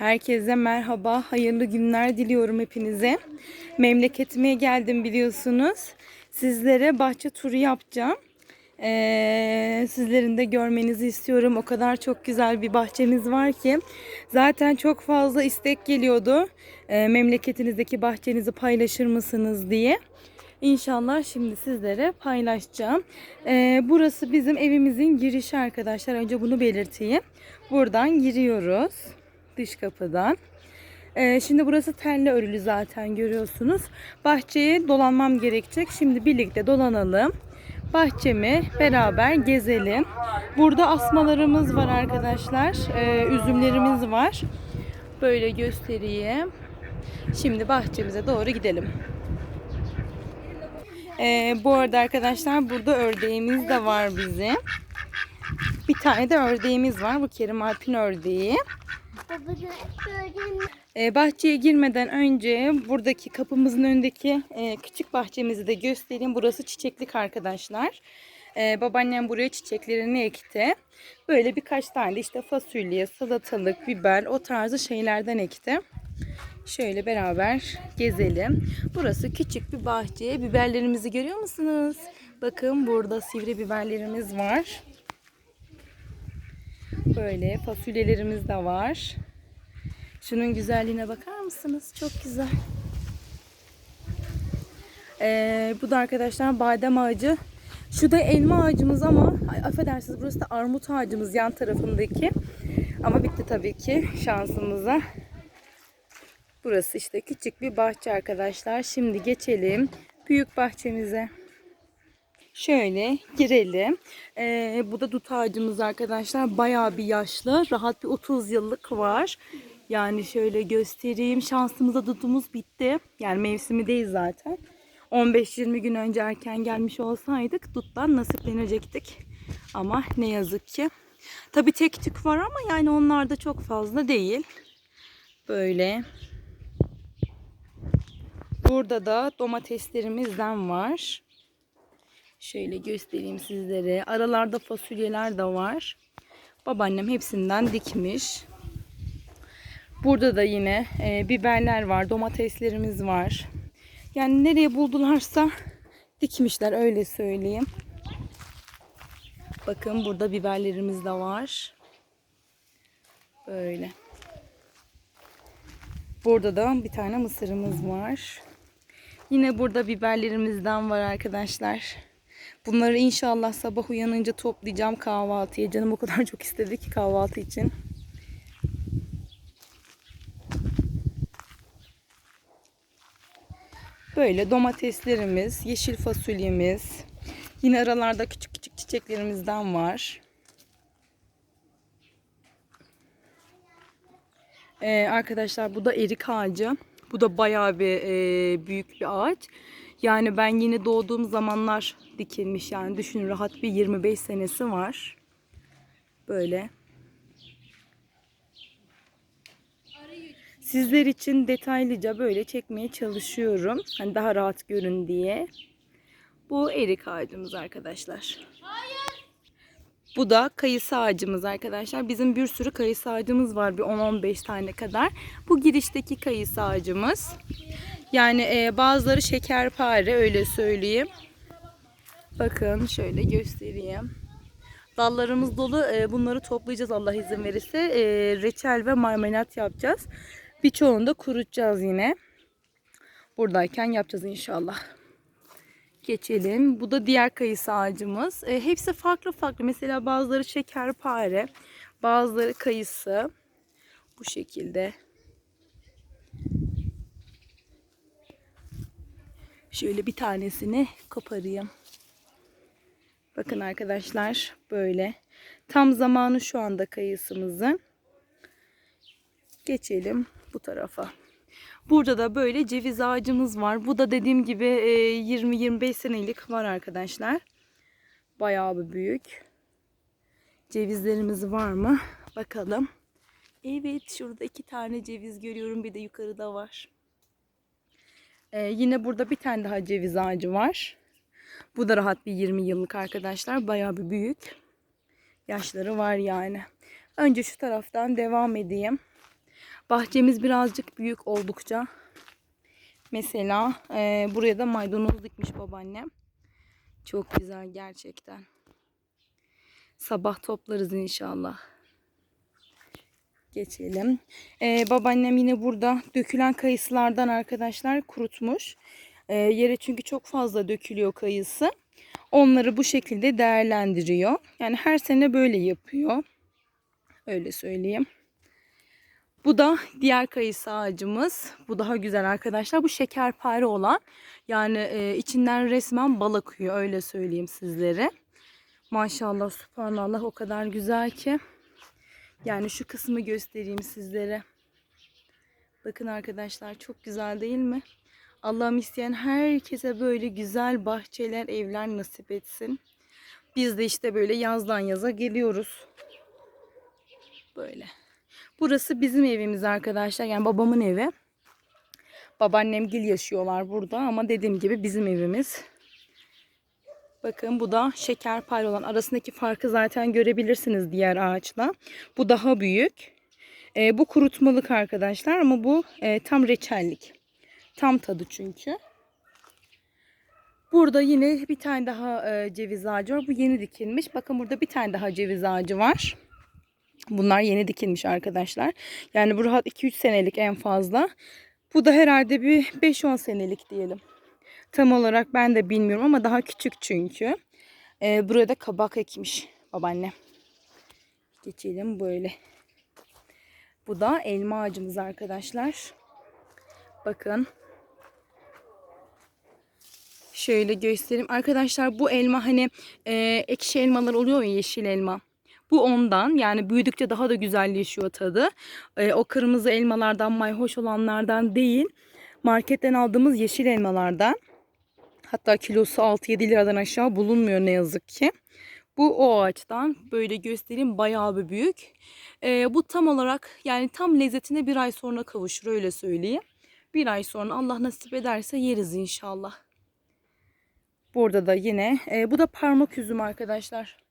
Herkese merhaba, hayırlı günler diliyorum hepinize. Memleketime geldim biliyorsunuz. Sizlere bahçe turu yapacağım. Ee, sizlerin de görmenizi istiyorum. O kadar çok güzel bir bahçemiz var ki. Zaten çok fazla istek geliyordu. Ee, memleketinizdeki bahçenizi paylaşır mısınız diye. İnşallah şimdi sizlere paylaşacağım. Ee, burası bizim evimizin girişi arkadaşlar. Önce bunu belirteyim. Buradan giriyoruz. Dış kapıdan. Ee, şimdi burası telle örülü zaten görüyorsunuz. Bahçeye dolanmam gerekecek. Şimdi birlikte dolanalım. Bahçemi beraber gezelim. Burada asmalarımız var arkadaşlar. Ee, üzümlerimiz var. Böyle göstereyim. Şimdi bahçemize doğru gidelim. Ee, bu arada arkadaşlar burada ördeğimiz de var bizim. Bir tane de ördeğimiz var. Bu Kerim Alp'in ördeği. Ee, bahçeye girmeden önce buradaki kapımızın önündeki e, küçük bahçemizi de göstereyim. Burası çiçeklik arkadaşlar. Ee, babaannem buraya çiçeklerini ekti. Böyle birkaç tane de işte fasulye, salatalık, biber o tarzı şeylerden ekti. Şöyle beraber gezelim. Burası küçük bir bahçe. Biberlerimizi görüyor musunuz? Bakın burada sivri biberlerimiz var. Böyle fasulyelerimiz de var. Şunun güzelliğine bakar mısınız? Çok güzel. Ee, bu da arkadaşlar badem ağacı. Şu da elma ağacımız ama ay, affedersiniz burası da armut ağacımız yan tarafındaki. Ama bitti tabii ki şansımıza. Burası işte küçük bir bahçe arkadaşlar. Şimdi geçelim büyük bahçemize. Şöyle girelim. Ee, bu da dut ağacımız arkadaşlar. Bayağı bir yaşlı. Rahat bir 30 yıllık var. Yani şöyle göstereyim. Şansımıza dutumuz bitti. Yani mevsimi değil zaten. 15-20 gün önce erken gelmiş olsaydık duttan nasiplenecektik. Ama ne yazık ki. Tabii tek tük var ama yani onlar da çok fazla değil. Böyle. Burada da domateslerimizden var. Şöyle göstereyim sizlere. Aralarda fasulyeler de var. Babaannem hepsinden dikmiş. Burada da yine e, biberler var, domateslerimiz var. Yani nereye buldularsa dikmişler öyle söyleyeyim. Bakın burada biberlerimiz de var. Böyle. Burada da bir tane mısırımız var. Yine burada biberlerimizden var arkadaşlar. Bunları inşallah sabah uyanınca toplayacağım kahvaltıya. Canım o kadar çok istedi ki kahvaltı için. Böyle domateslerimiz, yeşil fasulyemiz. Yine aralarda küçük küçük çiçeklerimizden var. Ee, arkadaşlar bu da erik ağacı. Bu da bayağı bir e, büyük bir ağaç. Yani ben yine doğduğum zamanlar dikilmiş yani düşünün rahat bir 25 senesi var. Böyle. Sizler için detaylıca böyle çekmeye çalışıyorum. Hani daha rahat görün diye. Bu erik ağacımız arkadaşlar. Bu da kayısı ağacımız arkadaşlar. Bizim bir sürü kayısı ağacımız var. Bir 10-15 tane kadar. Bu girişteki kayısı ağacımız. Yani e, bazıları şekerpare öyle söyleyeyim. Bakın şöyle göstereyim. Dallarımız dolu. E, bunları toplayacağız Allah izin verirse. E, reçel ve marmelat yapacağız. Birçoğunu da kurutacağız yine. Buradayken yapacağız inşallah. Geçelim. Bu da diğer kayısı ağacımız. E, hepsi farklı farklı. Mesela bazıları şekerpare, bazıları kayısı. Bu şekilde. Şöyle bir tanesini koparayım. Bakın arkadaşlar böyle. Tam zamanı şu anda kayısımızın. Geçelim bu tarafa. Burada da böyle ceviz ağacımız var. Bu da dediğim gibi 20-25 senelik var arkadaşlar. Bayağı bir büyük. Cevizlerimiz var mı? Bakalım. Evet şurada iki tane ceviz görüyorum. Bir de yukarıda var. Ee, yine burada bir tane daha ceviz ağacı var. Bu da rahat bir 20 yıllık arkadaşlar. Bayağı bir büyük. Yaşları var yani. Önce şu taraftan devam edeyim. Bahçemiz birazcık büyük oldukça. Mesela e, buraya da maydanoz dikmiş babaannem. Çok güzel gerçekten. Sabah toplarız inşallah. Geçelim. Ee, babaannem yine burada dökülen kayısılardan arkadaşlar kurutmuş. Ee, yere çünkü çok fazla dökülüyor kayısı. Onları bu şekilde değerlendiriyor. Yani her sene böyle yapıyor. Öyle söyleyeyim. Bu da diğer kayısı ağacımız. Bu daha güzel arkadaşlar. Bu şekerpare olan. Yani e, içinden resmen bal akıyor. Öyle söyleyeyim sizlere. Maşallah subhanallah o kadar güzel ki. Yani şu kısmı göstereyim sizlere. Bakın arkadaşlar çok güzel değil mi? Allah'ım isteyen herkese böyle güzel bahçeler, evler nasip etsin. Biz de işte böyle yazdan yaza geliyoruz. Böyle. Burası bizim evimiz arkadaşlar. Yani babamın evi. Babaannem gil yaşıyorlar burada ama dediğim gibi bizim evimiz. Bakın bu da şekerpare olan. Arasındaki farkı zaten görebilirsiniz diğer ağaçla. Bu daha büyük. E, bu kurutmalık arkadaşlar ama bu e, tam reçellik. Tam tadı çünkü. Burada yine bir tane daha e, ceviz ağacı var. Bu yeni dikilmiş. Bakın burada bir tane daha ceviz ağacı var. Bunlar yeni dikilmiş arkadaşlar. Yani bu rahat 2-3 senelik en fazla. Bu da herhalde bir 5-10 senelik diyelim. Tam olarak ben de bilmiyorum ama daha küçük çünkü. Ee, buraya da kabak ekmiş babaannem. Geçelim böyle. Bu da elma ağacımız arkadaşlar. Bakın. Şöyle göstereyim. Arkadaşlar bu elma hani e, ekşi elmalar oluyor ya yeşil elma. Bu ondan yani büyüdükçe daha da güzelleşiyor tadı. E, o kırmızı elmalardan mayhoş olanlardan değil. Marketten aldığımız yeşil elmalardan. Hatta kilosu 6-7 liradan aşağı bulunmuyor ne yazık ki. Bu o ağaçtan böyle göstereyim bayağı bir büyük. Ee, bu tam olarak yani tam lezzetine bir ay sonra kavuşur öyle söyleyeyim. Bir ay sonra Allah nasip ederse yeriz inşallah. Burada da yine e, bu da parmak üzüm arkadaşlar.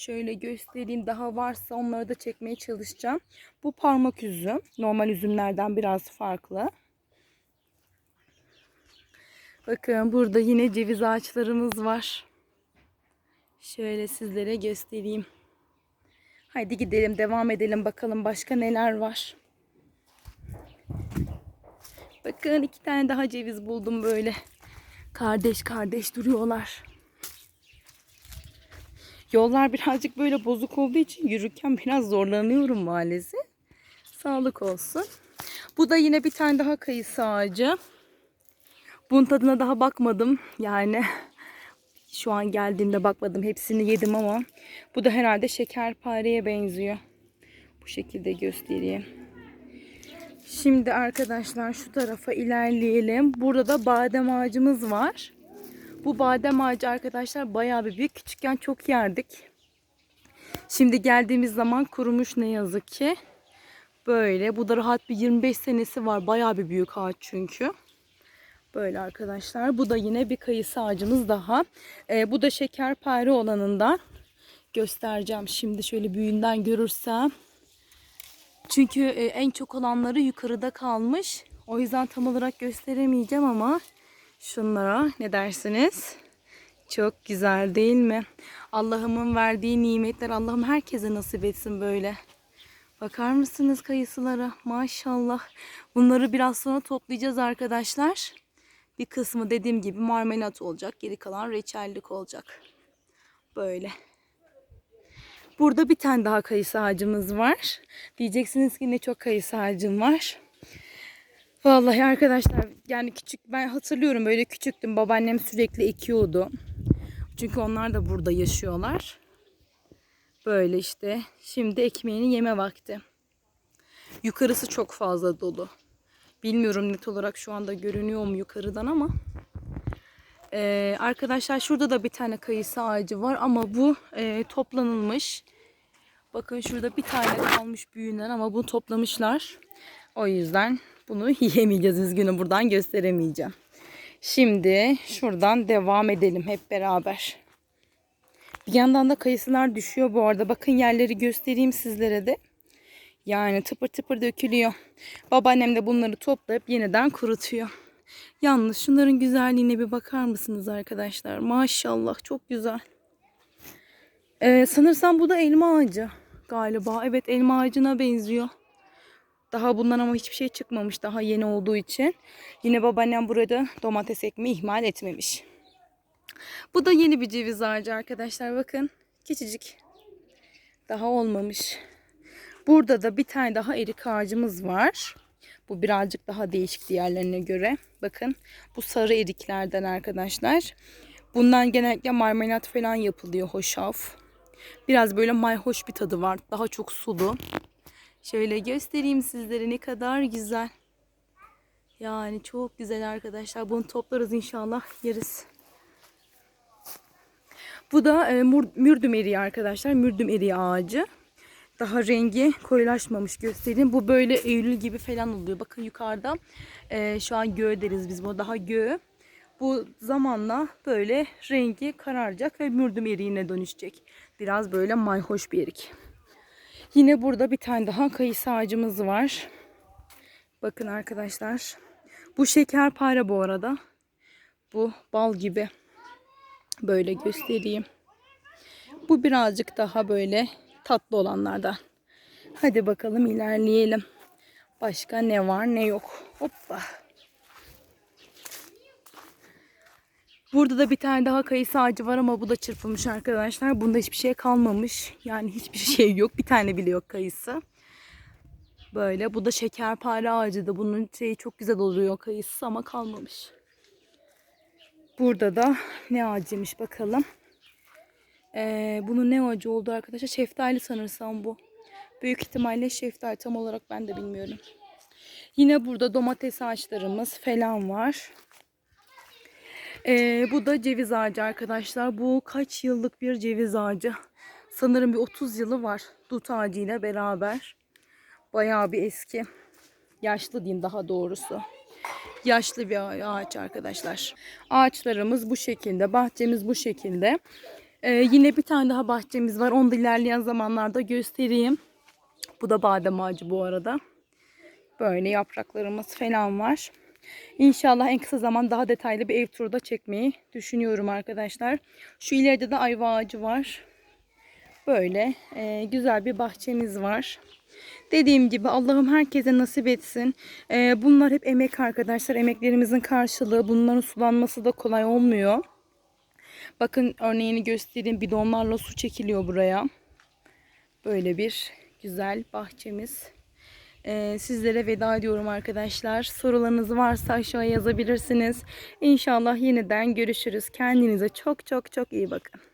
Şöyle göstereyim daha varsa onları da çekmeye çalışacağım. Bu parmak üzüm. Normal üzümlerden biraz farklı. Bakın burada yine ceviz ağaçlarımız var. Şöyle sizlere göstereyim. Haydi gidelim devam edelim bakalım başka neler var. Bakın iki tane daha ceviz buldum böyle. Kardeş kardeş duruyorlar. Yollar birazcık böyle bozuk olduğu için yürürken biraz zorlanıyorum maalesef. Sağlık olsun. Bu da yine bir tane daha kayısı ağacı. Bunun tadına daha bakmadım. Yani şu an geldiğimde bakmadım. Hepsini yedim ama bu da herhalde şekerpareye benziyor. Bu şekilde göstereyim. Şimdi arkadaşlar şu tarafa ilerleyelim. Burada da badem ağacımız var. Bu badem ağacı arkadaşlar bayağı bir büyük. Küçükken çok yerdik. Şimdi geldiğimiz zaman kurumuş ne yazık ki. Böyle. Bu da rahat bir 25 senesi var. Bayağı bir büyük ağaç çünkü. Böyle arkadaşlar. Bu da yine bir kayısı ağacımız daha. Ee, bu da şekerpare olanından göstereceğim. Şimdi şöyle büyüğünden görürsem. Çünkü e, en çok olanları yukarıda kalmış. O yüzden tam olarak gösteremeyeceğim ama şunlara ne dersiniz? Çok güzel değil mi? Allah'ımın verdiği nimetler Allah'ım herkese nasip etsin böyle. Bakar mısınız kayısılara? Maşallah. Bunları biraz sonra toplayacağız arkadaşlar. Bir kısmı dediğim gibi marmelat olacak. Geri kalan reçellik olacak. Böyle. Burada bir tane daha kayısı ağacımız var. Diyeceksiniz ki ne çok kayısı ağacım var. Vallahi arkadaşlar yani küçük ben hatırlıyorum böyle küçüktüm. Babaannem sürekli ekiyordu. Çünkü onlar da burada yaşıyorlar. Böyle işte. Şimdi ekmeğini yeme vakti. Yukarısı çok fazla dolu. Bilmiyorum net olarak şu anda görünüyor mu yukarıdan ama. Ee, arkadaşlar şurada da bir tane kayısı ağacı var ama bu e, toplanılmış. Bakın şurada bir tane kalmış büyüğünden ama bunu toplamışlar. O yüzden bunu yiyemeyeceğiz üzgünüm buradan gösteremeyeceğim. Şimdi şuradan devam edelim hep beraber. Bir yandan da kayısılar düşüyor bu arada. Bakın yerleri göstereyim sizlere de. Yani tıpır tıpır dökülüyor. Babaannem de bunları toplayıp yeniden kurutuyor. Yalnız şunların güzelliğine bir bakar mısınız arkadaşlar? Maşallah çok güzel. Ee, sanırsam bu da elma ağacı galiba. Evet elma ağacına benziyor. Daha bundan ama hiçbir şey çıkmamış daha yeni olduğu için. Yine babaannem burada domates ekmeği ihmal etmemiş. Bu da yeni bir ceviz ağacı arkadaşlar bakın. Küçücük. Daha olmamış. Burada da bir tane daha erik ağacımız var. Bu birazcık daha değişik diğerlerine göre. Bakın bu sarı eriklerden arkadaşlar. Bundan genellikle marmelat falan yapılıyor hoşaf. Biraz böyle mayhoş bir tadı var. Daha çok sulu. Şöyle göstereyim sizlere ne kadar güzel. Yani çok güzel arkadaşlar. Bunu toplarız inşallah yeriz. Bu da e, mürdüm eriği arkadaşlar. Mürdüm eriği ağacı. Daha rengi koyulaşmamış göstereyim. Bu böyle Eylül gibi falan oluyor. Bakın yukarıda e, şu an göğe deriz biz bu daha göğe. Bu zamanla böyle rengi kararacak ve mürdüm eriğine dönüşecek. Biraz böyle mayhoş bir erik. Yine burada bir tane daha kayısı ağacımız var. Bakın arkadaşlar. Bu şekerpare bu arada. Bu bal gibi. Böyle göstereyim. Bu birazcık daha böyle tatlı olanlardan. Hadi bakalım ilerleyelim. Başka ne var ne yok. Hoppa. Burada da bir tane daha kayısı ağacı var ama bu da çırpılmış arkadaşlar. Bunda hiçbir şey kalmamış. Yani hiçbir şey yok. Bir tane bile yok kayısı. Böyle. Bu da şekerpare ağacı da. Bunun şeyi çok güzel oluyor kayısı ama kalmamış. Burada da ne ağacıymış bakalım. Ee, bunun ne ağacı oldu arkadaşlar? Şeftali sanırsam bu. Büyük ihtimalle şeftali tam olarak ben de bilmiyorum. Yine burada domates ağaçlarımız falan var. Ee, bu da ceviz ağacı arkadaşlar. Bu kaç yıllık bir ceviz ağacı? Sanırım bir 30 yılı var. Dut ağacıyla beraber. Bayağı bir eski. Yaşlı diyeyim daha doğrusu. Yaşlı bir ağaç arkadaşlar. Ağaçlarımız bu şekilde. Bahçemiz bu şekilde. Ee, yine bir tane daha bahçemiz var. Onu da ilerleyen zamanlarda göstereyim. Bu da badem ağacı bu arada. Böyle yapraklarımız falan var. İnşallah en kısa zaman daha detaylı bir ev turu da çekmeyi düşünüyorum arkadaşlar. Şu ileride de ayva ağacı var. Böyle e, güzel bir bahçemiz var. Dediğim gibi Allah'ım herkese nasip etsin. E, bunlar hep emek arkadaşlar. Emeklerimizin karşılığı. Bunların sulanması da kolay olmuyor. Bakın örneğini göstereyim. Bidonlarla su çekiliyor buraya. Böyle bir güzel bahçemiz. Ee, sizlere veda ediyorum arkadaşlar. Sorularınız varsa aşağıya yazabilirsiniz. İnşallah yeniden görüşürüz. Kendinize çok çok çok iyi bakın.